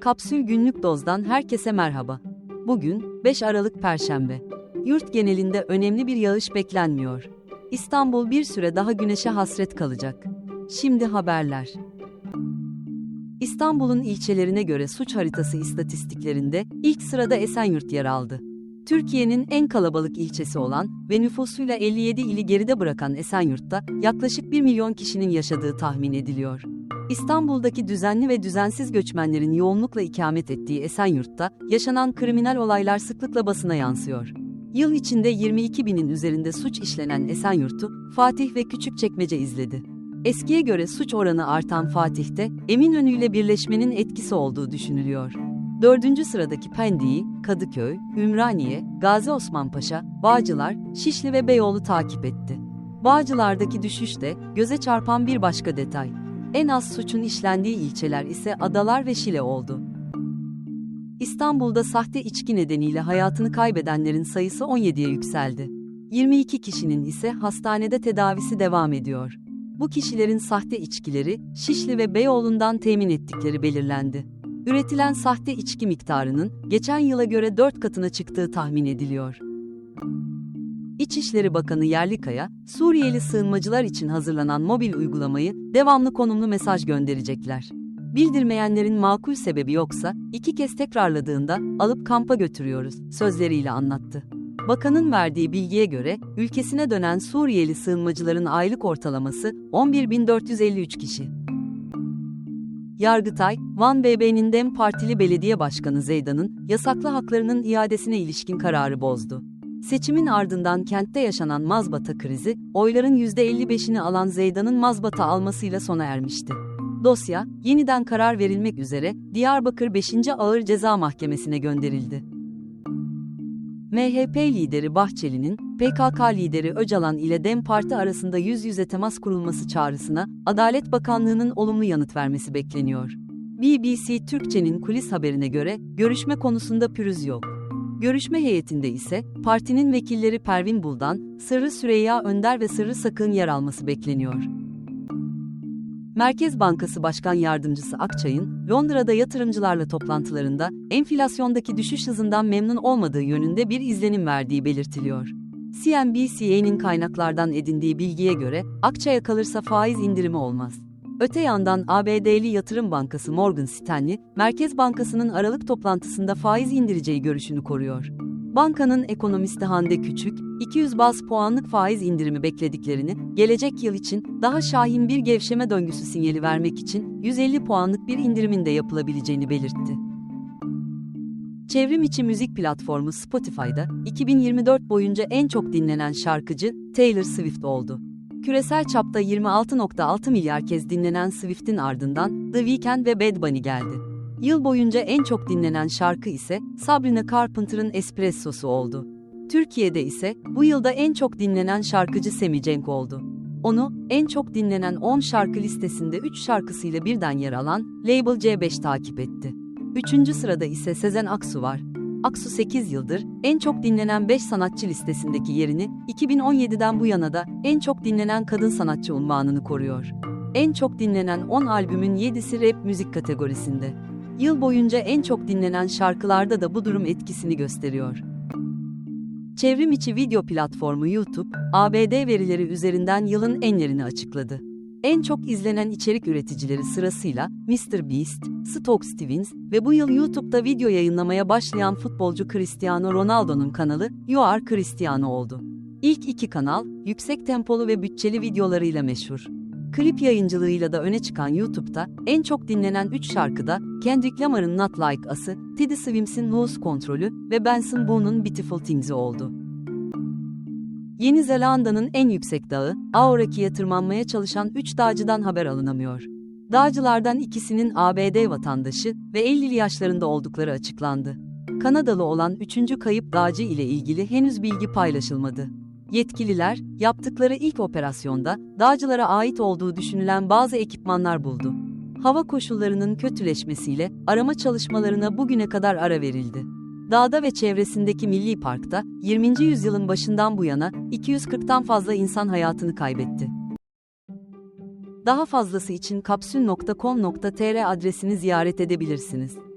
Kapsül Günlük Doz'dan herkese merhaba. Bugün 5 Aralık Perşembe. Yurt genelinde önemli bir yağış beklenmiyor. İstanbul bir süre daha güneşe hasret kalacak. Şimdi haberler. İstanbul'un ilçelerine göre suç haritası istatistiklerinde ilk sırada Esenyurt yer aldı. Türkiye'nin en kalabalık ilçesi olan ve nüfusuyla 57 ili geride bırakan Esenyurt'ta yaklaşık 1 milyon kişinin yaşadığı tahmin ediliyor. İstanbul'daki düzenli ve düzensiz göçmenlerin yoğunlukla ikamet ettiği Esenyurt'ta yaşanan kriminal olaylar sıklıkla basına yansıyor. Yıl içinde 22 binin üzerinde suç işlenen Esenyurt'u Fatih ve Küçükçekmece izledi. Eskiye göre suç oranı artan Fatih'te Eminönü ile birleşmenin etkisi olduğu düşünülüyor. Dördüncü sıradaki Pendik'i, Kadıköy, Ümraniye, Gazi Osman Paşa, Bağcılar, Şişli ve Beyoğlu takip etti. Bağcılar'daki düşüş de göze çarpan bir başka detay. En az suçun işlendiği ilçeler ise Adalar ve Şile oldu. İstanbul'da sahte içki nedeniyle hayatını kaybedenlerin sayısı 17'ye yükseldi. 22 kişinin ise hastanede tedavisi devam ediyor. Bu kişilerin sahte içkileri Şişli ve Beyoğlu'ndan temin ettikleri belirlendi. Üretilen sahte içki miktarının geçen yıla göre 4 katına çıktığı tahmin ediliyor. İçişleri Bakanı Yerlikaya, Suriyeli sığınmacılar için hazırlanan mobil uygulamayı devamlı konumlu mesaj gönderecekler. Bildirmeyenlerin makul sebebi yoksa, iki kez tekrarladığında alıp kampa götürüyoruz sözleriyle anlattı. Bakanın verdiği bilgiye göre, ülkesine dönen Suriyeli sığınmacıların aylık ortalaması 11.453 kişi. Yargıtay, Van BB'nin DEM Partili Belediye Başkanı Zeydan'ın yasaklı haklarının iadesine ilişkin kararı bozdu. Seçimin ardından kentte yaşanan mazbata krizi, oyların %55'ini alan Zeydan'ın mazbata almasıyla sona ermişti. Dosya, yeniden karar verilmek üzere Diyarbakır 5. Ağır Ceza Mahkemesi'ne gönderildi. MHP lideri Bahçeli'nin, PKK lideri Öcalan ile DEM Parti arasında yüz yüze temas kurulması çağrısına Adalet Bakanlığı'nın olumlu yanıt vermesi bekleniyor. BBC Türkçe'nin kulis haberine göre görüşme konusunda pürüz yok. Görüşme heyetinde ise partinin vekilleri Pervin Buldan, Sırrı Süreyya Önder ve Sırrı Sakın yer alması bekleniyor. Merkez Bankası Başkan Yardımcısı Akçay'ın Londra'da yatırımcılarla toplantılarında enflasyondaki düşüş hızından memnun olmadığı yönünde bir izlenim verdiği belirtiliyor. CNBC'nin kaynaklardan edindiği bilgiye göre Akçay'a kalırsa faiz indirimi olmaz. Öte yandan ABD'li yatırım bankası Morgan Stanley, Merkez Bankası'nın Aralık toplantısında faiz indireceği görüşünü koruyor. Bankanın ekonomisti Hande Küçük, 200 baz puanlık faiz indirimi beklediklerini, gelecek yıl için daha şahin bir gevşeme döngüsü sinyali vermek için 150 puanlık bir indirimin de yapılabileceğini belirtti. Çevrim içi müzik platformu Spotify'da 2024 boyunca en çok dinlenen şarkıcı Taylor Swift oldu. Küresel çapta 26.6 milyar kez dinlenen Swift'in ardından The Weeknd ve Bad Bunny geldi. Yıl boyunca en çok dinlenen şarkı ise Sabrina Carpenter'ın Espresso'su oldu. Türkiye'de ise bu yılda en çok dinlenen şarkıcı Semi Cenk oldu. Onu en çok dinlenen 10 şarkı listesinde 3 şarkısıyla birden yer alan Label C5 takip etti. Üçüncü sırada ise Sezen Aksu var. Aksu 8 yıldır en çok dinlenen 5 sanatçı listesindeki yerini 2017'den bu yana da en çok dinlenen kadın sanatçı unvanını koruyor. En çok dinlenen 10 albümün 7'si rap müzik kategorisinde. Yıl boyunca en çok dinlenen şarkılarda da bu durum etkisini gösteriyor. Çevrim içi video platformu YouTube, ABD verileri üzerinden yılın enlerini açıkladı. En çok izlenen içerik üreticileri sırasıyla MrBeast, Stock Stevens ve bu yıl YouTube'da video yayınlamaya başlayan futbolcu Cristiano Ronaldo'nun kanalı You Are Cristiano oldu. İlk iki kanal, yüksek tempolu ve bütçeli videolarıyla meşhur. Klip yayıncılığıyla da öne çıkan YouTube'da en çok dinlenen 3 şarkıda Kendrick Lamar'ın Not Like Us'ı, Teddy Swims'in Lose Control'ü ve Benson Boone'un Beautiful Things'i oldu. Yeni Zelanda'nın en yüksek dağı, Aoraki'ye tırmanmaya çalışan 3 dağcıdan haber alınamıyor. Dağcılardan ikisinin ABD vatandaşı ve 50'li yaşlarında oldukları açıklandı. Kanadalı olan 3. kayıp dağcı ile ilgili henüz bilgi paylaşılmadı. Yetkililer, yaptıkları ilk operasyonda dağcılara ait olduğu düşünülen bazı ekipmanlar buldu. Hava koşullarının kötüleşmesiyle arama çalışmalarına bugüne kadar ara verildi. Dağda ve çevresindeki milli parkta 20. yüzyılın başından bu yana 240'tan fazla insan hayatını kaybetti. Daha fazlası için kapsül.com.tr adresini ziyaret edebilirsiniz.